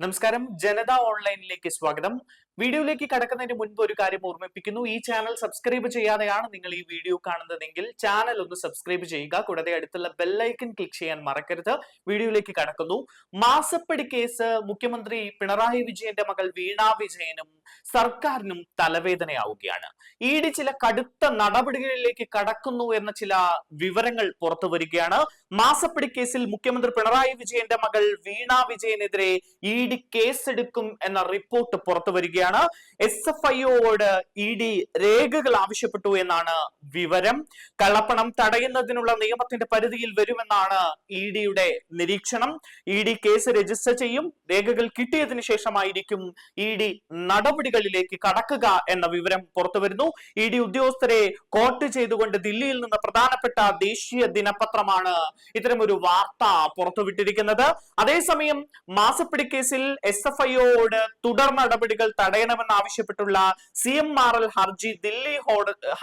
നമസ്കാരം. ജനത ഓൺലൈനിലേക്ക് സ്വാഗതം. വീഡിയോയിലേക്ക് കടക്കുന്നതിന് മുൻപ് ഒരു കാര്യം ഓർമ്മിപ്പിക്കുന്നു. ഈ ചാനൽ സബ്സ്ക്രൈബ് ചെയ്യാതെയാണ് നിങ്ങൾ ഈ വീഡിയോ കാണുന്നതെങ്കിൽ ചാനൽ ഒന്ന് സബ്സ്ക്രൈബ് ചെയ്യുക. കൂടാതെ അടുത്തുള്ള ബെല്ലൈക്കൻ ക്ലിക്ക് ചെയ്യാൻ മറക്കരുത്. വീഡിയോയിലേക്ക് കടക്കുന്നു. മാസപ്പടി കേസ് മുഖ്യമന്ത്രി പിണറായി വിജയന്റെ മകൾ വീണ വിജയനും സർക്കാരിനും തലവേദനയാവുകയാണ്. ഈടി ചില കടുത്ത നടപടികളിലേക്ക് കടക്കുന്നു എന്ന ചില വിവരങ്ങൾ പുറത്തു വരികയാണ്. മാസപ്പടി കേസിൽ മുഖ്യമന്ത്രി പിണറായി വിജയന്റെ മകൾ വീണ വിജയനെതിരെ ഇ ഡി കേസെടുക്കും എന്ന റിപ്പോർട്ട് പുറത്തു വരികയാണ്. എസ് എഫ് ഐയോട് ഇ ഡി രേഖകൾ ആവശ്യപ്പെട്ടു എന്നാണ് വിവരം. കള്ളപ്പണം തടയുന്നതിനുള്ള നിയമത്തിന്റെ പരിധിയിൽ വരുമെന്നാണ് ഇ ഡിയുടെ നിരീക്ഷണം. ഇ ഡി കേസ് രജിസ്റ്റർ ചെയ്യും. രേഖകൾ കിട്ടിയതിനു ശേഷമായിരിക്കും ഇ ഡി നടപടികളിലേക്ക് കടക്കുക എന്ന വിവരം പുറത്തുവരുന്നു ഇ ഡി ഉദ്യോഗസ്ഥരെ കോട്ട് ചെയ്തുകൊണ്ട് ദില്ലിയിൽ നിന്ന് പ്രധാനപ്പെട്ട ദേശീയ ദിനപത്രമാണ് ഇത്തരമൊരു വാർത്ത പുറത്തുവിട്ടിരിക്കുന്നത്. അതേസമയം മാസപ്പിടി കേസിൽ എസ് എഫ് ഐയോട് തുടർ നടപടികൾ തടയണമെന്ന് ആവശ്യപ്പെട്ടുള്ള സി എം ആർ എൽ ഹർജി ദില്ലി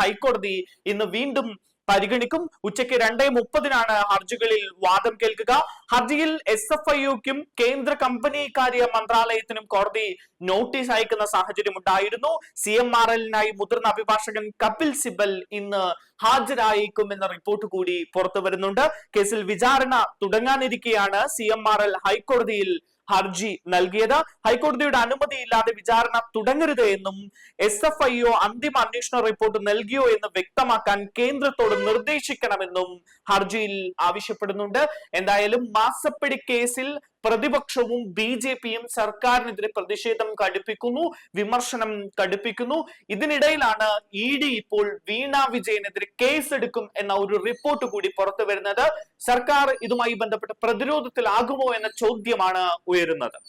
ഹൈക്കോടതി ഇന്ന് വീണ്ടും പരിഗണിക്കും. ഉച്ചയ്ക്ക് രണ്ടേ മുപ്പതിനാണ് ഹർജികളിൽ വാദം കേൾക്കുക. ഹർജിയിൽ എസ് എഫ് ഐയുക്കും കേന്ദ്ര കമ്പനി കാര്യ മന്ത്രാലയത്തിനും കോടതി നോട്ടീസ് അയക്കുന്ന സാഹചര്യം ഉണ്ടായിരുന്നു. സി എം ആർ എല്ലിനായി മുതിർന്ന അഭിഭാഷകൻ കപിൽ സിബൽ ഇന്ന് ഹാജരായേക്കും എന്ന റിപ്പോർട്ട് കൂടി പുറത്തു വരുന്നുണ്ട് കേസിൽ വിചാരണ തുടങ്ങാനിരിക്കെയാണ് സി എം ആർ എൽ ഹൈക്കോടതിയിൽ ഹർജി നൽകിയത്. ഹൈക്കോടതിയുടെ അനുമതിയില്ലാതെ വിചാരണ തുടങ്ങരുത് എന്നും എസ് എഫ് ഐ ഒ അന്തിമ അന്വേഷണ റിപ്പോർട്ട് നൽകിയോ എന്ന് വ്യക്തമാക്കാൻ കേന്ദ്രത്തോട് നിർദ്ദേശിക്കണമെന്നും ഹർജിയിൽ ആവശ്യപ്പെടുന്നുണ്ട്. എന്തായാലും മാസപ്പിടി കേസിൽ പ്രതിപക്ഷവും ബി ജെ പിയും സർക്കാരിനെതിരെ പ്രതിഷേധം കടുപ്പിക്കുന്നു വിമർശനം കടുപ്പിക്കുന്നു. ഇതിനിടയിലാണ് ഇ ഡി ഇപ്പോൾ വീണ വിജയനെതിരെ കേസെടുക്കും എന്ന ഒരു റിപ്പോർട്ട് കൂടി പുറത്തു വരുന്നത്. സർക്കാർ ഇതുമായി ബന്ധപ്പെട്ട് പ്രതിരോധത്തിലാകുമോ എന്ന ചോദ്യമാണ് ഉയരുന്നത്.